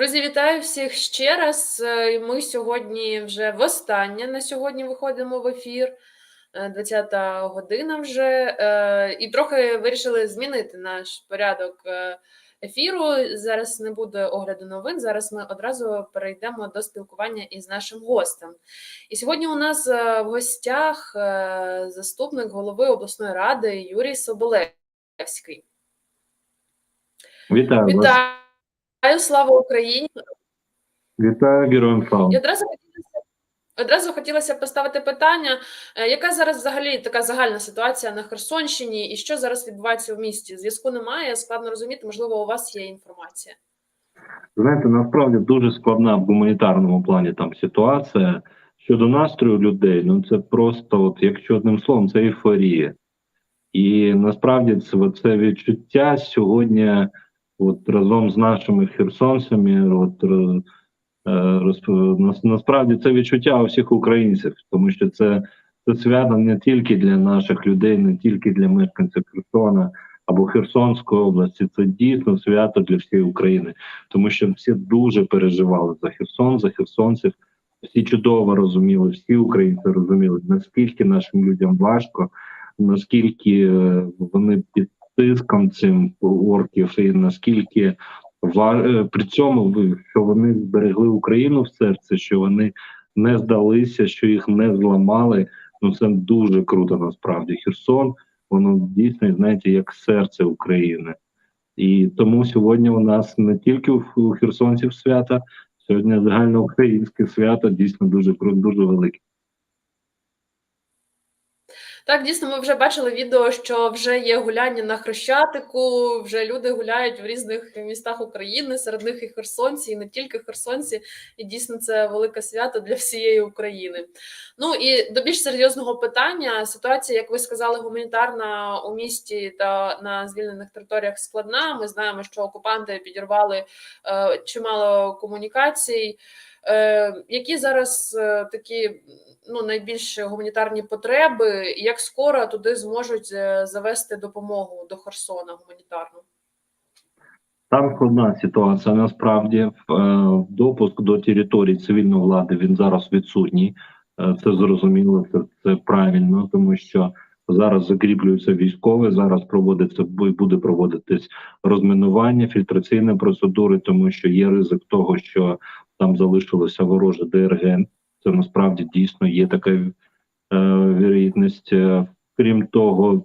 Друзі, вітаю всіх ще раз. Е, Ми сьогодні вже востаннє на сьогодні виходимо в ефір. 20-та година вже. Е, І трохи вирішили змінити наш порядок е, ефіру. Зараз не буде огляду новин. Зараз ми одразу перейдемо до спілкування із нашим гостем. І сьогодні у нас е, в гостях е, заступник голови обласної ради Юрій Соболевський. Вітаю вас. Вітаю, слава Україні! Вітаю героям слава. І одразу хотілося одразу хотілося поставити питання, е, яка зараз взагалі така загальна ситуація на Херсонщині, і що зараз відбувається в місті? Зв'язку немає, складно розуміти, можливо, у вас є інформація. Знаєте, насправді дуже складна в гуманітарному плані там ситуація. Щодо настрою людей, ну це просто, от якщо одним словом, це ейфорія. І насправді це, це відчуття сьогодні, от разом з нашими херсонцями, от е, насправді це відчуття у всіх українців, тому що це, це свято не тільки для наших людей, не тільки для мешканців Херсона або Херсонської області. Це дійсно свято для всієї України, тому що всі дуже переживали за Херсон, за херсонців. Всі чудово розуміли, всі українці розуміли, наскільки нашим людям важко, наскільки е, вони під тиском цим орків, і наскільки е, при цьому що вони зберегли Україну в серці, що вони не здалися, що їх не зламали. Ну це дуже круто. Насправді Херсон, воно дійсно знаєте, як серце України. І тому сьогодні у нас не тільки у херсонців свята, сьогодні загальноукраїнське свято дійсно дуже кру- дуже велике. Так, дійсно, ми вже бачили відео, що вже є гуляння на Хрещатику, вже люди гуляють в різних містах України, серед них і херсонці, і не тільки херсонці. І дійсно це велике свято для всієї України. Ну і до більш серйозного питання ситуація, як ви сказали, гуманітарна у місті та на звільнених територіях складна. Ми знаємо, що окупанти підірвали е, чимало комунікацій. Е, які зараз е, такі ну найбільш гуманітарні потреби, і як скоро туди зможуть е, завести допомогу до Херсона гуманітарну? Там складна ситуація. Насправді допуск до території цивільної влади він зараз відсутній. Це зрозуміло, це, це правильно, тому що зараз закріплюються військові. Зараз проводиться буде проводитись розмінування, фільтраційні процедури, тому що є ризик того, що там залишилося вороже ДРГ. Це насправді дійсно є така е, вірогідність. Е, Крім того,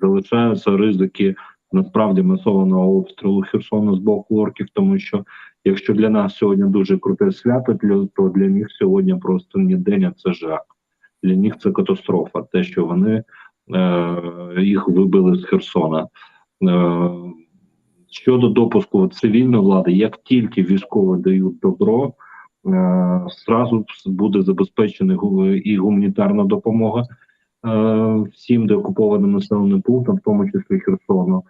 залишаються ризики насправді масованого обстрілу Херсона з боку орків, тому що якщо для нас сьогодні дуже круте свято, то для них сьогодні просто не день, а це жах. Для них це катастрофа. Те, що вони е, їх вибили з Херсона. Е, щодо допуску цивільної влади, як тільки військові дають добро, е, зразу буде забезпечена і гуманітарна допомога е, всім деокупованим населеним пунктам, в тому числі Херсону.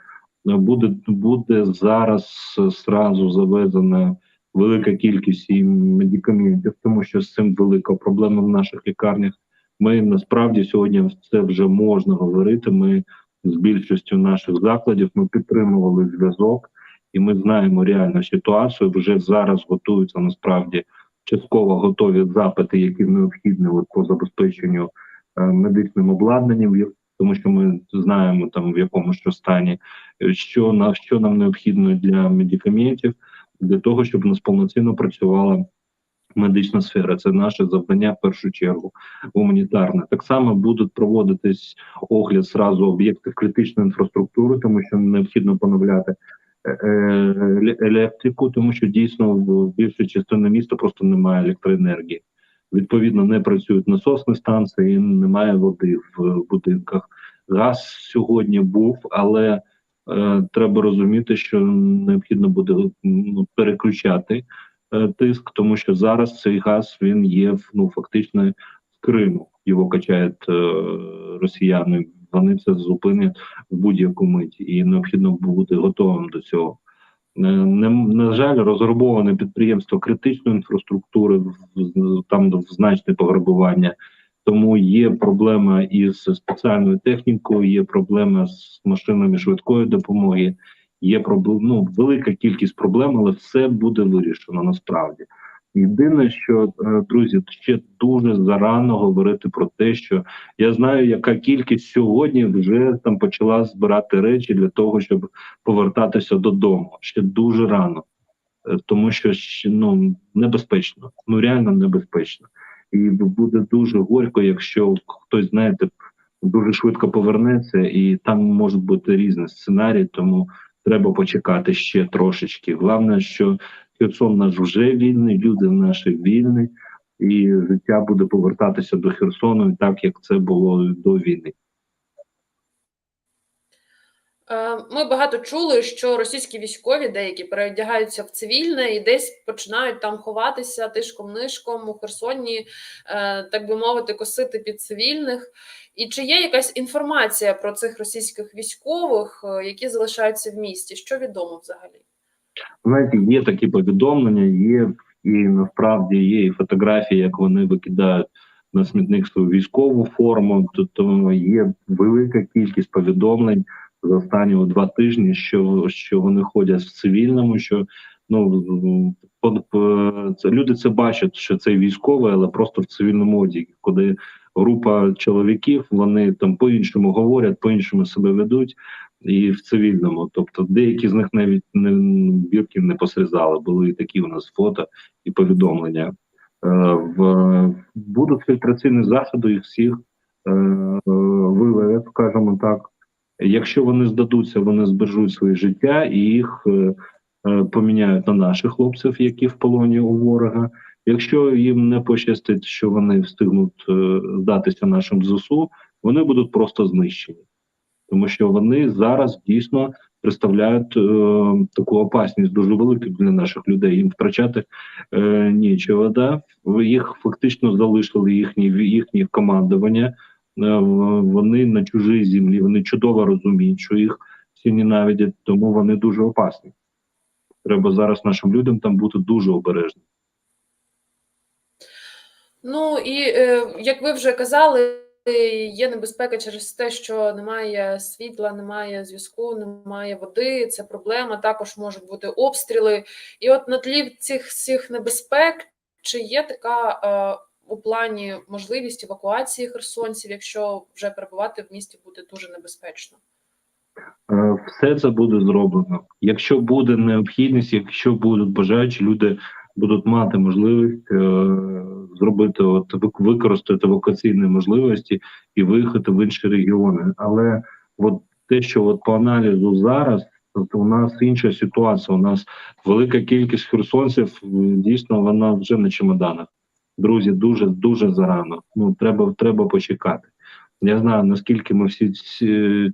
Е, Буде буде зараз е, зразу завезена велика кількість і медикаментів, тому що з цим велика проблема в наших лікарнях. Ми насправді сьогодні це вже можна говорити. Ми з більшістю наших закладів ми підтримували зв'язок, і ми знаємо реальну ситуацію. Вже зараз готуються насправді частково готові запити, які необхідні от, по забезпеченню е, медичним обладнанням, тому що ми знаємо там в якому що стані, е, що на що нам необхідно для медикаментів, для того, щоб у нас повноцінно працювала медична сфера. Це наше завдання в першу чергу гуманітарне. Так само будуть проводитись огляд зразу об'єктів критичної інфраструктури, тому що необхідно поновляти е, е, електрику, тому що дійсно в більшій частині міста просто немає електроенергії. Відповідно, не працюють насосні станції, немає води в будинках. Газ сьогодні був, але е, треба розуміти, що необхідно буде ну, переключати тиск, тому що зараз цей газ він є ну фактично з Криму. Його качають е, росіяни. Вони це зупинять в будь-яку мить, і необхідно бути готовим до цього. не, на жаль, розграбоване підприємство критичної інфраструктури, там значне пограбування. Тому є проблема із спеціальною технікою, є проблема з машинами швидкої допомоги, є проблем, ну, велика кількість проблем, але все буде вирішено насправді. Єдине, що е, друзі, ще дуже зарано говорити про те, що я знаю, яка кількість сьогодні вже там почала збирати речі для того, щоб повертатися додому. Ще дуже рано, Е, тому що ну небезпечно, ну реально небезпечно, і буде дуже горько, якщо хтось знаєте дуже швидко повернеться, і там можуть бути різні сценарії, тому треба почекати ще трошечки. Головне, що Херсон наш вже вільний, люди наші вільні, і життя буде повертатися до Херсону, так як це було до війни. Е, Ми багато чули, що російські військові деякі переодягаються в цивільне і десь починають там ховатися тишком-нишком у Херсоні, е, так би мовити, косити під цивільних. І чи є якась інформація про цих російських військових, е, які залишаються в місті? Що відомо взагалі? Знаєте, є такі повідомлення, є і насправді є і фотографії, як вони викидають на смітник свою військову форму. Тобто є велика кількість повідомлень за останні два тижні, що, що вони ходять в цивільному. Що ну по- по- це люди це бачать, що це військовий, але просто в цивільному одязі, коли група чоловіків вони там по-іншому говорять, по-іншому себе ведуть і в цивільному. Тобто деякі з них навіть не бірки не посрізали. Були такі у нас фото і повідомлення. Е, в будуть фільтраційні заходи їх всіх е, е, виведуть, скажімо так. Якщо вони здадуться, вони збережуть своє життя і їх е, е, поміняють на наших хлопців, які в полоні у ворога. Якщо їм не пощастить, що вони встигнуть е, здатися нашим ЗСУ, вони будуть просто знищені тому що вони зараз дійсно представляють е, таку опасність дуже велику для наших людей. Їм втрачати е, нічого. Да? Їх фактично залишили їхні їхні командування. Е, вони на чужій землі. Вони чудово розуміють, що їх всі ненавидять, тому вони дуже опасні. Треба зараз нашим людям там бути дуже обережним. Ну і е, як ви вже казали, є небезпека через те, що немає світла, немає зв'язку, немає води. Це проблема. Також можуть бути обстріли. І от на тлі цих всіх небезпек, чи є така е, у плані можливість евакуації херсонців, якщо вже перебувати в місті буде дуже небезпечно? Е, Все це буде зроблено. Якщо буде необхідність, якщо будуть бажаючі, люди будуть мати можливість е, зробити от використати евакуаційні можливості і виїхати в інші регіони. Але от те, що от по аналізу зараз, то у нас інша ситуація. У нас велика кількість херсонців, дійсно, вона вже на чемоданах. Друзі, дуже дуже зарано. Ну треба, треба почекати. Я знаю наскільки ми всі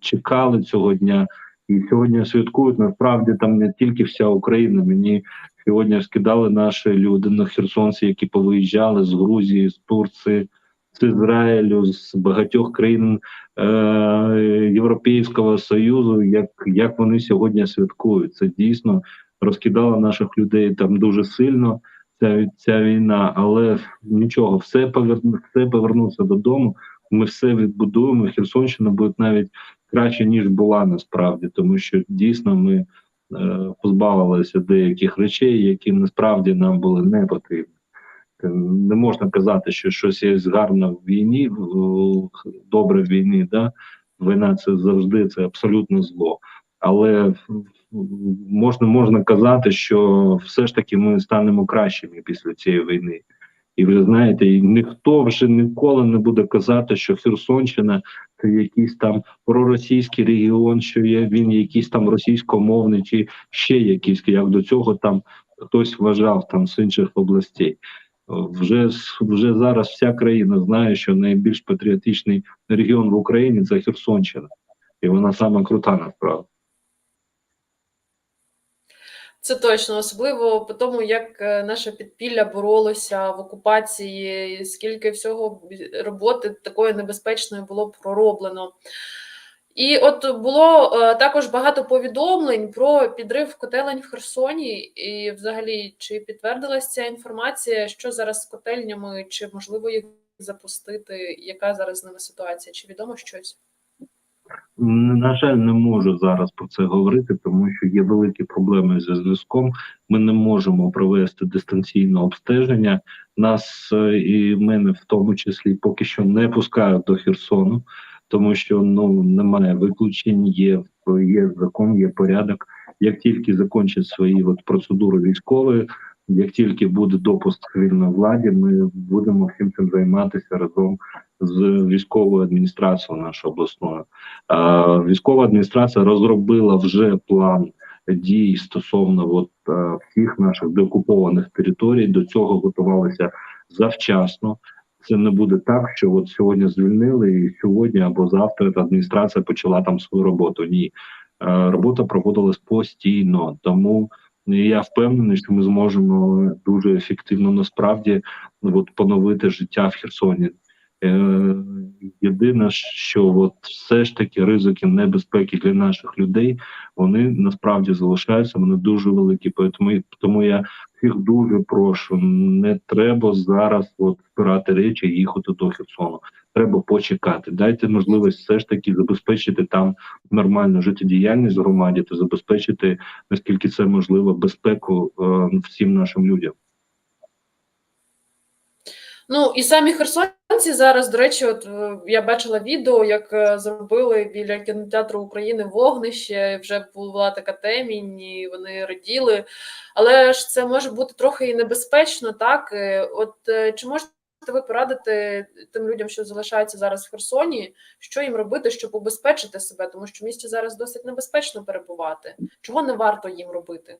чекали цього дня, і сьогодні святкують. Насправді там не тільки вся Україна. Мені сьогодні скидали наші люди на херсонці, які повиїжджали з Грузії, з Турції, з Ізраїлю, з багатьох країн е- Європейського Союзу. Як, як вони сьогодні святкують? Це дійсно розкидало наших людей там дуже сильно. Ця, ця війна, але нічого, все поверну, все повернуться додому ми все відбудуємо. Херсонщина буде навіть краще ніж була насправді, тому що дійсно ми е, позбавилися деяких речей, які насправді нам були не потрібні. Е, Не можна казати, що щось є гарно в війні, добре в війні. Да? Війна це завжди це абсолютно зло. Але можна, можна казати, що все ж таки ми станемо кращими після цієї війни. І ви знаєте, і ніхто вже ніколи не буде казати, що Херсонщина це якийсь там проросійський регіон, що є він якийсь там російськомовний, чи ще якийсь, як до цього там хтось вважав там з інших областей. Вже вже зараз вся країна знає, що найбільш патріотичний регіон в Україні це Херсонщина, і вона сама крута насправді. Це точно, особливо по тому, як е, наше підпілля боролося в окупації, скільки всього роботи такої небезпечної було пророблено. І от було е, також багато повідомлень про підрив котелень в Херсоні. І, взагалі, чи підтвердилася ця інформація, що зараз з котельнями, чи можливо їх запустити? Яка зараз з ними ситуація? Чи відомо щось? На жаль, не можу зараз про це говорити, тому що є великі проблеми зі зв'язком. Ми не можемо провести дистанційне обстеження. Нас е, і мене в тому числі поки що не пускають до Херсону, тому що ну немає виключень. Є є закон, є порядок. Як тільки закінчать свої от процедури військові, як тільки буде допуск цивільної владі, ми будемо всім цим займатися разом з військовою адміністрацією нашою обласною. Військова адміністрація розробила вже план дій стосовно от, всіх наших деокупованих територій. До цього готувалися завчасно. Це не буде так, що от сьогодні звільнили, і сьогодні або завтра адміністрація почала там свою роботу. Ні, робота проводилась постійно, тому я впевнений, що ми зможемо дуже ефективно насправді от, поновити життя в Херсоні. Е, єдине, що от все ж таки ризики небезпеки для наших людей вони насправді залишаються. Вони дуже великі. Тому, тому я всіх дуже прошу. Не треба зараз от збирати речі і їхати до Херсону. Треба почекати. Дайте можливість все ж таки забезпечити там нормальну життєдіяльність громаді та забезпечити наскільки це можливо безпеку е, всім нашим людям. Ну і самі херсонці зараз, до речі, от е, я бачила відео, як е, зробили біля кінотеатру України вогнище. Вже була така темінь, і вони раділи. Але ж це може бути трохи і небезпечно, так? Е, От чи можете ви порадити тим людям, що залишаються зараз в Херсоні, що їм робити, щоб убезпечити себе? Тому що в місті зараз досить небезпечно перебувати. Чого не варто їм робити?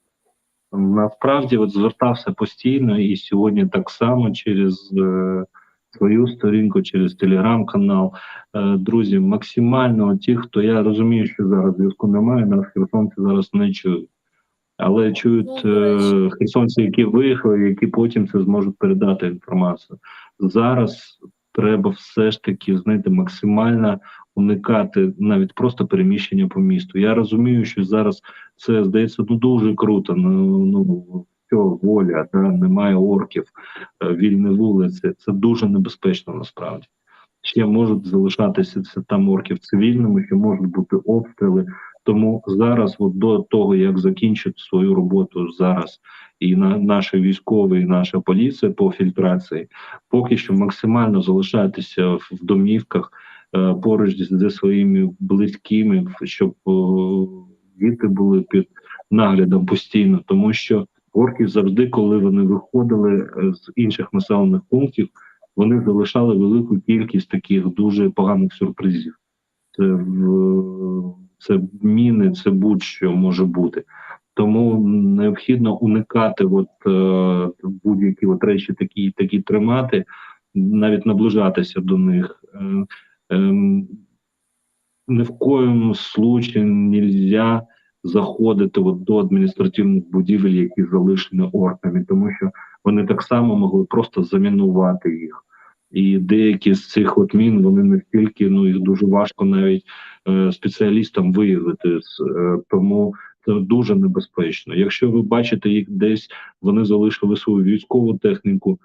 Насправді, от звертався постійно, і сьогодні так само через е, свою сторінку, через телеграм-канал. Е, друзі, максимально ті, хто я розумію, що зараз зв'язку немає, нас херсонці зараз не чують. Але чують Ну, е, херсонці, які виїхали, які потім це зможуть передати інформацію. Зараз треба все ж таки знаєте, максимально уникати навіть просто переміщення по місту. Я розумію, що зараз це здається ну дуже круто. Ну ну все, воля, да, немає орків, е, вільні вулиці. Це дуже небезпечно насправді. Ще можуть залишатися це там орків цивільними, ще можуть бути обстріли. Тому зараз, от до того як закінчить свою роботу зараз, і на наші військові, і наша поліція по фільтрації, поки що максимально залишайтеся в домівках поруч зі, своїми близькими, щоб е, діти були під наглядом постійно, тому що орки завжди, коли вони виходили е, з інших населених пунктів, вони залишали велику кількість таких дуже поганих сюрпризів. Це це міни, це будь-що може бути. Тому необхідно уникати от, е, будь-які от речі такі, такі тримати, навіть наближатися до них. Ем, ні в коєму случаї нельзя заходити от до адміністративних будівель, які залишені орками, тому що вони так само могли просто замінувати їх. І деякі з цих от мін вони настільки ну їх дуже важко навіть е, спеціалістам виявити. Е, тому це дуже небезпечно. Якщо ви бачите їх десь, вони залишили свою військову техніку.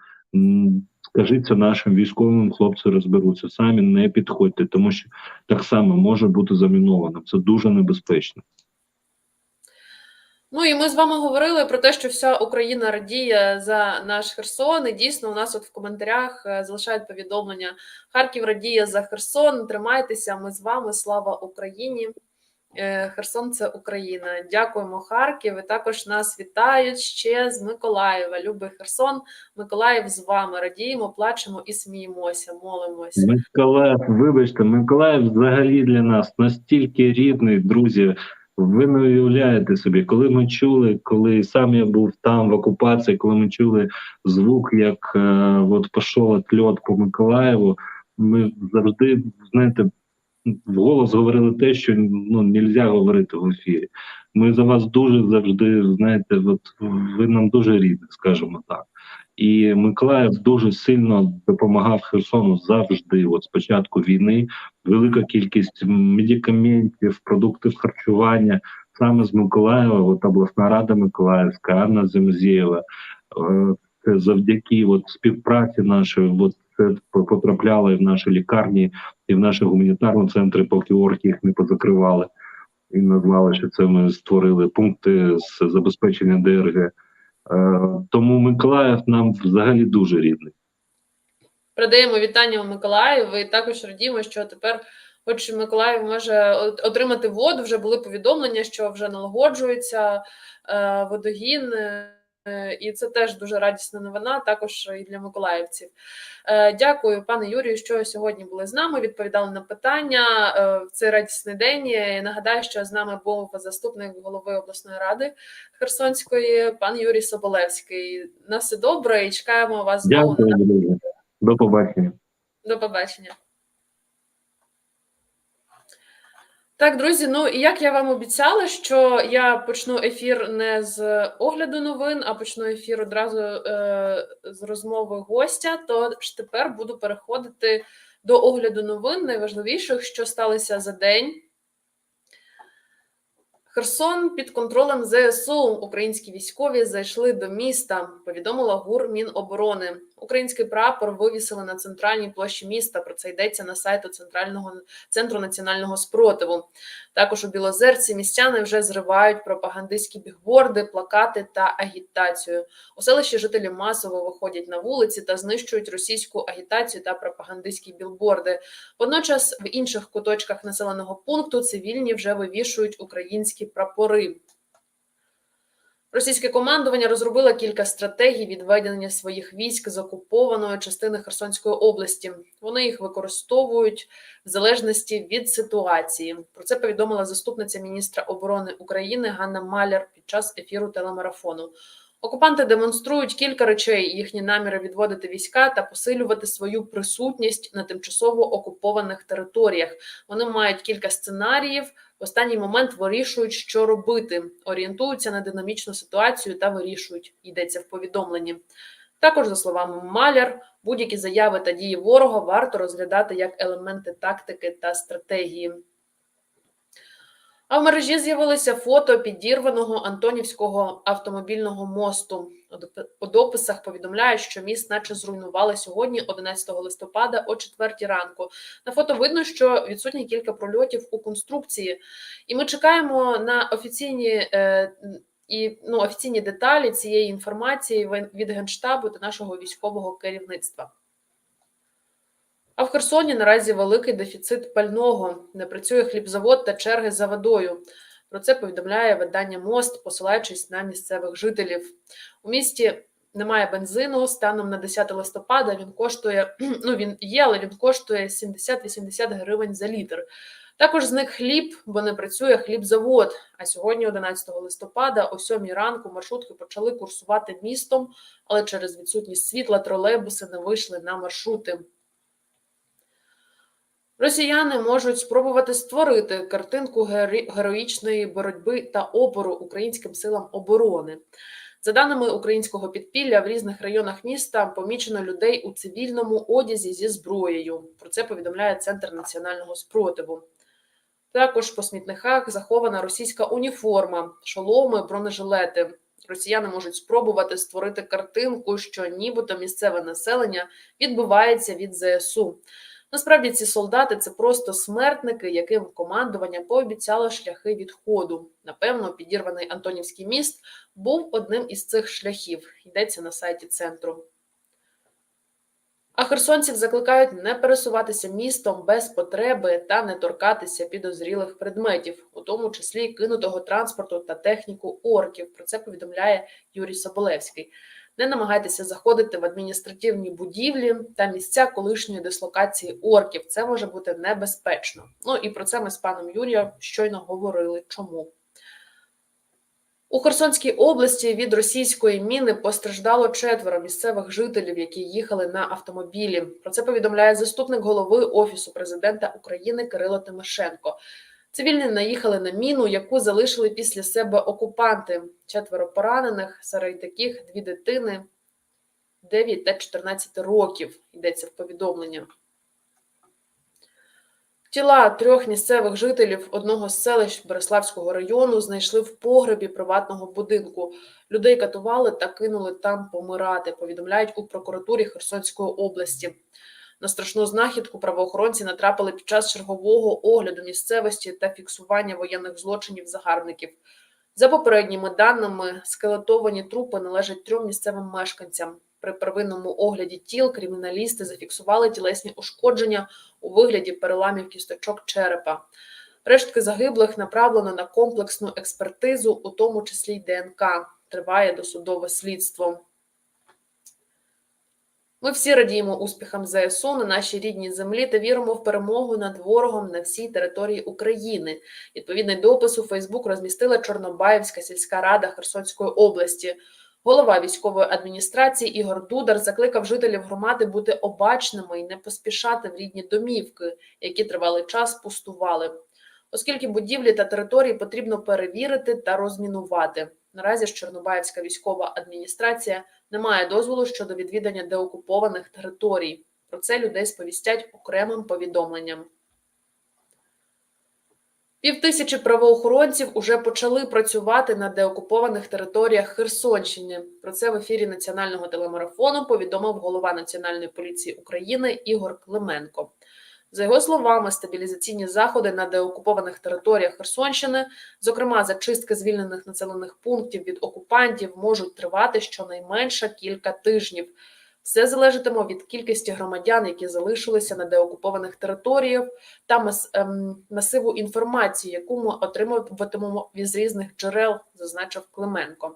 Це нашим військовим хлопці розберуться самі, не підходьте, тому що так само може бути заміновано. Це дуже небезпечно. Ну і ми з вами говорили про те, що вся Україна радіє за наш Херсон. І дійсно, у нас от в коментарях е, залишають повідомлення: Харків радіє за Херсон. Тримайтеся, ми з вами. Слава Україні! Е, Херсон це Україна. Дякуємо, Харків. І також нас вітають ще з Миколаєва. Любий Херсон. Миколаїв з вами. Радіємо, плачемо і сміємося, молимося. Миколаїв, вибачте, Миколаїв взагалі для нас настільки рідний, друзі. Ви не уявляєте собі, коли ми чули, коли сам я був там в окупації, коли ми чули звук, як е, от пішов льот по Миколаєву, ми завжди, знаєте, вголос говорили те, що ну нельзя говорити в ефірі. Ми за вас дуже завжди, знаєте, от ви нам дуже рідні, скажімо так. І Миколаїв дуже сильно допомагав Херсону завжди. От з початку війни велика кількість медикаментів, продуктів харчування саме з Миколаєва, от обласна рада Миколаївська, Анна Земзєєва. Е, завдяки от співпраці нашої, от це потрапляло і в наші лікарні, і в наші гуманітарні центри, поки орки їх не позакривали. І назвали, що це ми створили пункти з забезпечення ДРГ. Е, Тому Миколаїв нам взагалі дуже рідний. Передаємо вітання у Миколаїв і також радімо, що тепер, хоч Миколаїв може отримати воду, вже були повідомлення, що вже налагоджується е, водогін. Е, І це теж дуже радісна новина, також і для миколаївців. Е, Дякую, пане Юрію, що сьогодні були з нами. Відповідали на питання е, в цей радісний день. І Нагадаю, що з нами був заступник голови обласної ради Херсонської, пан Юрій Соболевський. На все добре і чекаємо вас знову. Дякую. До побачення. До побачення. Так, друзі, ну і як я вам обіцяла, що я почну ефір не з огляду новин, а почну ефір одразу е, з розмови гостя, то ж тепер буду переходити до огляду новин найважливіших, що сталося за день. Херсон під контролем ЗСУ. Українські військові зайшли до міста. Повідомила ГУР Міноборони. Український прапор вивісили на центральній площі міста. Про це йдеться на сайту Центрального центру національного спротиву. Також у Білозерці містяни вже зривають пропагандистські бігборди, плакати та агітацію. У селищі жителі масово виходять на вулиці та знищують російську агітацію та пропагандистські білборди. Водночас в інших куточках населеного пункту цивільні вже вивішують українські прапори. Російське командування розробило кілька стратегій відведення своїх військ з окупованої частини Херсонської області. Вони їх використовують в залежності від ситуації. Про це повідомила заступниця міністра оборони України Ганна Маляр під час ефіру телемарафону. Окупанти демонструють кілька речей: їхні наміри відводити війська та посилювати свою присутність на тимчасово окупованих територіях. Вони мають кілька сценаріїв. В останній момент вирішують, що робити, орієнтуються на динамічну ситуацію та вирішують. Йдеться в повідомленні. Також, за словами Маляр, будь-які заяви та дії ворога варто розглядати як елементи тактики та стратегії. А в мережі з'явилися фото підірваного Антонівського автомобільного мосту. У доп- дописах повідомляють, що міст наче зруйнували сьогодні, 11 листопада, о 4 ранку. На фото видно, що відсутні кілька прольотів у конструкції, і ми чекаємо на офіційні. Е, і ну, офіційні деталі цієї інформації від Генштабу та нашого військового керівництва. А в Херсоні наразі великий дефіцит пального. Не працює хлібзавод та черги за водою. Про це повідомляє видання Мост, посилаючись на місцевих жителів. У місті немає бензину. Станом на 10 листопада він коштує, ну він є, але він коштує 70-80 гривень за літр. Також зник хліб, бо не працює хлібзавод. А сьогодні, 11 листопада, о 7 ранку маршрутки почали курсувати містом, але через відсутність світла тролейбуси не вийшли на маршрути. Росіяни можуть спробувати створити картинку героїчної боротьби та опору українським силам оборони. За даними українського підпілля, в різних районах міста помічено людей у цивільному одязі зі зброєю. Про це повідомляє Центр національного спротиву. Також по смітниках захована російська уніформа, шоломи, бронежилети. Росіяни можуть спробувати створити картинку, що нібито місцеве населення відбивається від ЗСУ. Насправді ці солдати це просто смертники, яким командування пообіцяло шляхи відходу. Напевно, підірваний Антонівський міст був одним із цих шляхів. Йдеться на сайті центру. А херсонців закликають не пересуватися містом без потреби та не торкатися підозрілих предметів, у тому числі кинутого транспорту та техніку орків. Про це повідомляє Юрій Соболевський. Не намагайтеся заходити в адміністративні будівлі та місця колишньої дислокації орків. Це може бути небезпечно. Ну і про це ми з паном Юрієм щойно говорили. Чому? У Херсонській області від російської міни постраждало четверо місцевих жителів, які їхали на автомобілі. Про це повідомляє заступник голови Офісу президента України Кирило Тимошенко. Цивільні наїхали на міну, яку залишили після себе окупанти. Четверо поранених, серед яких дві дитини 9 та 14 років. Йдеться в повідомленні. Тіла трьох місцевих жителів одного з селищ Береславського району знайшли в погребі приватного будинку. Людей катували та кинули там помирати. Повідомляють у прокуратурі Херсонської області. На страшну знахідку правоохоронці натрапили під час чергового огляду місцевості та фіксування воєнних злочинів загарбників. За попередніми даними, скелетовані трупи належать трьом місцевим мешканцям. При первинному огляді тіл криміналісти зафіксували тілесні ушкодження у вигляді переламів кісточок черепа. Рештки загиблих направлено на комплексну експертизу, у тому числі й ДНК. Триває досудове слідство. Ми всі радіємо успіхам ЗСУ на нашій рідній землі та віримо в перемогу над ворогом на всій території України. Відповідний допис у Фейсбук розмістила Чорнобаївська сільська рада Херсонської області. Голова військової адміністрації Ігор Дудар закликав жителів громади бути обачними і не поспішати в рідні домівки, які тривалий час пустували, оскільки будівлі та території потрібно перевірити та розмінувати. Наразі ж Чорнобаївська військова адміністрація не має дозволу щодо відвідання деокупованих територій. Про це людей сповістять окремим повідомленням. Півтисячі правоохоронців уже почали працювати на деокупованих територіях Херсонщини. Про це в ефірі національного телемарафону повідомив голова Національної поліції України Ігор Клименко. За його словами, стабілізаційні заходи на деокупованих територіях Херсонщини, зокрема зачистки звільнених населених пунктів від окупантів, можуть тривати щонайменше кілька тижнів. Все залежатиме від кількості громадян, які залишилися на деокупованих територіях, та мас, ем, масиву інформації, яку ми отримуватимемо з різних джерел, зазначив Клименко.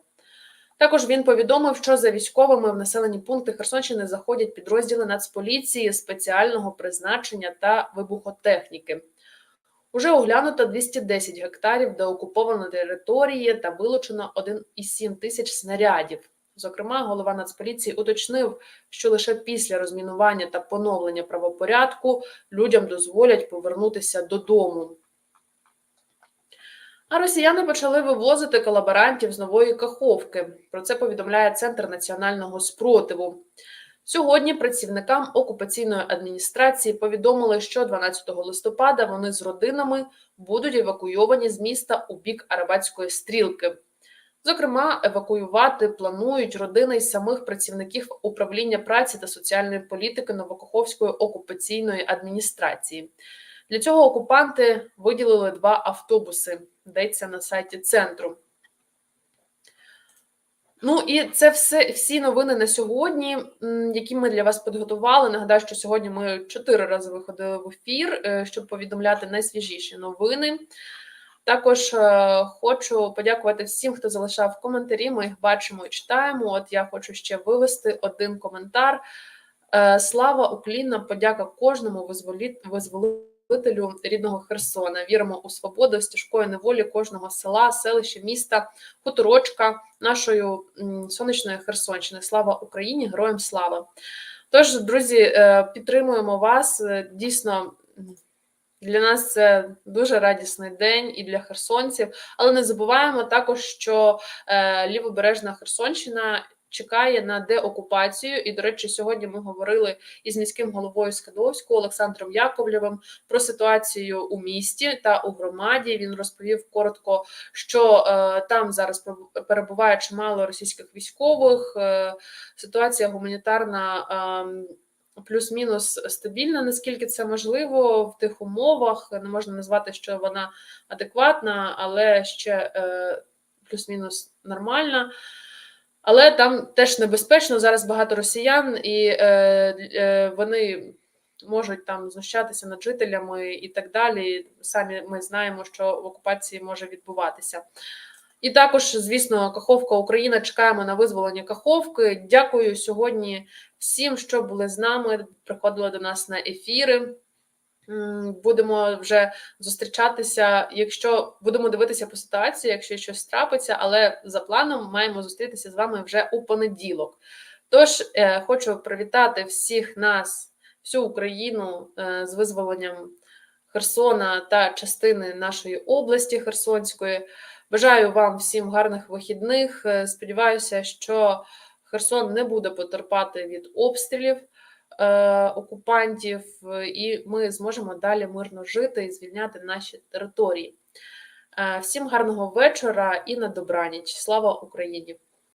Також він повідомив, що за військовими в населені пункти Херсонщини заходять підрозділи Нацполіції, спеціального призначення та вибухотехніки. Уже оглянуто 210 гектарів деокупованої території та вилучено 1,7 тисяч снарядів. Зокрема, голова Нацполіції уточнив, що лише після розмінування та поновлення правопорядку людям дозволять повернутися додому. А росіяни почали вивозити колаборантів з нової Каховки. Про це повідомляє Центр національного спротиву. Сьогодні працівникам окупаційної адміністрації повідомили, що 12 листопада вони з родинами будуть евакуйовані з міста у бік Арабатської стрілки. Зокрема, евакуювати планують родини із самих працівників управління праці та соціальної політики Новокоховської окупаційної адміністрації. Для цього окупанти виділили два автобуси, йдеться на сайті центру. Ну і це все всі новини на сьогодні, які ми для вас підготували. Нагадаю, що сьогодні ми чотири рази виходили в ефір, е, щоб повідомляти найсвіжіші новини. Також е, хочу подякувати всім, хто залишав коментарі. Ми їх бачимо і читаємо. От я хочу ще вивести один коментар. Е, Слава Україна! Подяка кожному визволі- визволителю рідного Херсона. Віримо у свободу з тяжкої неволі кожного села, селища, міста, хуторочка нашої сонячної Херсонщини. Слава Україні! Героям слава! Тож, друзі, е, підтримуємо вас. Е, Дійсно, для нас це дуже радісний день і для херсонців. Але не забуваємо також, що е, лівобережна Херсонщина чекає на деокупацію. І, до речі, сьогодні ми говорили із міським головою Скадовського Олександром Яковлєвим про ситуацію у місті та у громаді. Він розповів коротко, що е, там зараз перебуває чимало російських військових. Е, ситуація гуманітарна. ем, Плюс-мінус стабільна, наскільки це можливо в тих умовах. Не можна назвати, що вона адекватна, але ще е, плюс-мінус нормальна. Але там теж небезпечно. Зараз багато росіян, і е, е, вони можуть там знущатися над жителями і так далі. Самі ми знаємо, що в окупації може відбуватися. І також, звісно, Каховка Україна. Чекаємо на визволення Каховки. Дякую сьогодні всім, що були з нами, приходили до нас на ефіри. Будемо вже зустрічатися, якщо будемо дивитися по ситуації, якщо щось трапиться, але за планом маємо зустрітися з вами вже у понеділок. Тож е, хочу привітати всіх нас, всю Україну е, з визволенням Херсона та частини нашої області Херсонської. Бажаю вам всім гарних вихідних. Е, Сподіваюся, що Херсон не буде потерпати від обстрілів окупантів, е, і ми зможемо далі мирно жити і звільняти наші території. Е, всім гарного вечора і на добраніч. Слава Україні!